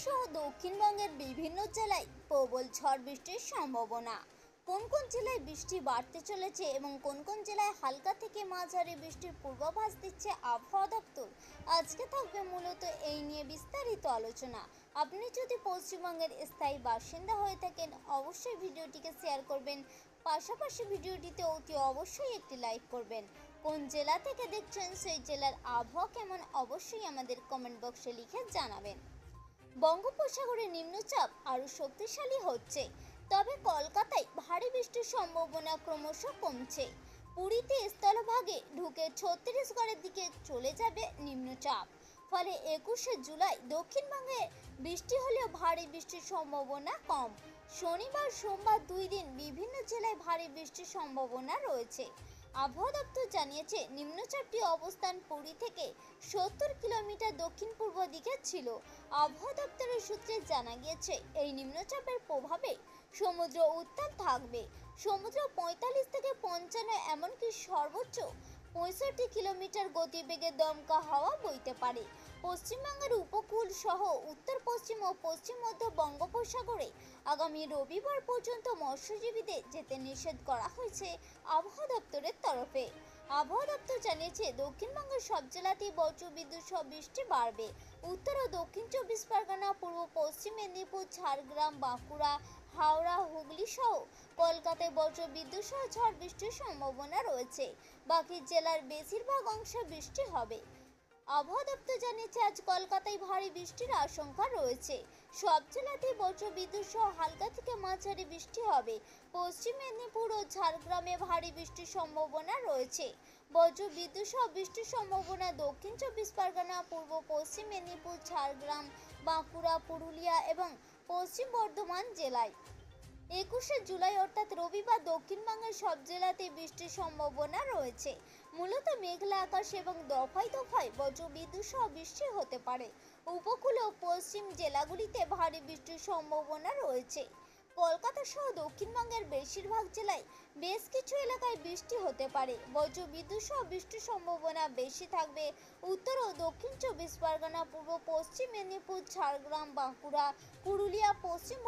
সহ দক্ষিণবঙ্গের বিভিন্ন জেলায় প্রবল ঝড় বৃষ্টির সম্ভাবনা। কোন কোন জেলায় বৃষ্টি বাড়তে চলেছে এবং কোন কোন জেলায় হালকা থেকে মাঝারি বৃষ্টির পূর্বাভাস দিচ্ছে আবহাওয়া দপ্তর? আজকে থাকবে মূলত এই নিয়ে বিস্তারিত আলোচনা। আপনি যদি পশ্চিমবঙ্গের স্থায়ী বাসিন্দা হয়ে থাকেন, অবশ্যই ভিডিওটিকে শেয়ার করবেন। পাশাপাশি ভিডিওটিতে অতি অবশ্যই একটি লাইক করবেন। কোন জেলা থেকে দেখছেন, সেই জেলার আবহাওয়া কেমন, অবশ্যই আমাদের কমেন্ট বক্সে লিখে জানাবেন। বঙ্গোপসাগরে নিম্নচাপ আরও শক্তিশালী হচ্ছে, তবে কলকাতায় ভারী বৃষ্টির সম্ভাবনা ক্রমশ কমছে। পুরীতে স্থলভাগে ঢুকে ছত্তিশগড়ের দিকে চলে যাবে নিম্নচাপ। ফলে একুশে জুলাই দক্ষিণবঙ্গে বৃষ্টি হলেও ভারী বৃষ্টির সম্ভাবনা কম। শনিবার, সোমবার দুই দিন বিভিন্ন জেলায় ভারী বৃষ্টির সম্ভাবনা রয়েছে। আবহাওয়া দপ্তর জানিয়েছে, নিম্নচাপটি অবস্থান পুরী থেকে সত্তর কিলোমিটার দক্ষিণ পূর্ব দিকে ছিল। আবহাওয়া দপ্তরের সূত্রে জানা গিয়েছে, এই নিম্নচাপের প্রভাবে সমুদ্র উত্তাল থাকবে। সমুদ্র পঁয়তাল্লিশ থেকে পঞ্চান্ন, এমনকি সর্বোচ্চ পঁয়ষট্টি কিলোমিটার গতিবেগে দমকা হাওয়া বইতে পারে। পশ্চিমবঙ্গের উপকূল সহ উত্তর পশ্চিম ও পশ্চিম মধ্য বঙ্গোপসাগরে আগামী রবিবার পর্যন্ত মৎস্যজীবীদের যেতে নিষেধ করা হয়েছে আবহাওয়া দপ্তরের তরফে। আবহাওয়া দপ্তর জানিয়েছে, দক্ষিণবঙ্গের সব জেলাতেই বজ্রবিদ্যুৎ সহ বৃষ্টি বাড়বে। উত্তর ও দক্ষিণ চব্বিশ পরগনা, পূর্ব পশ্চিম মেদিনীপুর, ঝাড়গ্রাম, বাঁকুড়া, হাওড়া, হুগলি সহ কলকাতায় বজ্রবিদ্যুৎ সহ ঝড় বৃষ্টির সম্ভাবনা রয়েছে। বাকি জেলার বেশিরভাগ অংশে বৃষ্টি হবে। আবহাওয়া দপ্তর জানিয়েছে, আজ কলকাতায় ভারী বৃষ্টির আশঙ্কা রয়েছে। সব জেলাতেই বজ্রবিদ্যুৎ সহ হালকা থেকে মাঝারি বৃষ্টি হবে। পশ্চিম মেদিনীপুর ও ঝাড়গ্রামে ভারী বৃষ্টির সম্ভাবনা রয়েছে। বজ্রবিদ্যুৎ সহ বৃষ্টির সম্ভাবনা দক্ষিণ চব্বিশ পরগনা, পূর্ব পশ্চিম মেদিনীপুর, ঝাড়গ্রাম, বাঁকুড়া, পুরুলিয়া এবং পশ্চিম বর্ধমান জেলায়। একুশে জুলাই অর্থাৎ রবিবার দক্ষিণবঙ্গের সব জেলাতে বৃষ্টির সম্ভাবনা রয়েছে। মূলত মেঘলা আকাশ এবং দফায় দফায় বজ্রবিদ্যুৎ সহ বৃষ্টি হতে পারে। উপকূল ও পশ্চিম জেলাগুলিতে ভারী বৃষ্টির সম্ভাবনা রয়েছে। কলকাতা সহ দক্ষিণবঙ্গের বেশিরভাগ জেলায় বেশ কিছু এলাকায় বৃষ্টি হতে পারে। বজ্রবিদ্যুৎ সহ বৃষ্টির সম্ভাবনা বেশি থাকবে উত্তর ও দক্ষিণ চব্বিশ পরগনা, পূর্ব পশ্চিম মেদিনীপুর, ঝাড়গ্রাম, বাঁকুড়া, পুরুলিয়া, পশ্চিম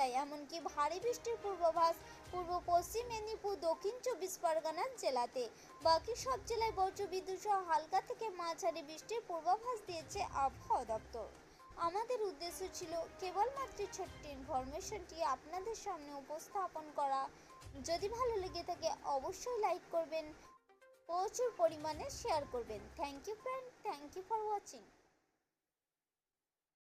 জেলায় এমনকি ভারী বৃষ্টির পূর্বাভাস পূর্ব পশ্চিম মেদিনীপুর, দক্ষিণ চব্বিশ পরগনা জেলাতে। বাকি সব জেলায় বজ্রবিদ্যুৎ সহ হালকা থেকে মাঝারি বৃষ্টির পূর্বাভাস দিয়েছে আবহাওয়া দপ্তর। আমাদের উদ্দেশ্য ছিল কেবলমাত্র ছোট্ট ইনফরমেশনটি আপনাদের সামনে উপস্থাপন করা। যদি ভালো লেগে থাকে, অবশ্যই লাইক করবেন, প্রচুর পরিমাণে শেয়ার করবেন। Thank you friend thank you for watching.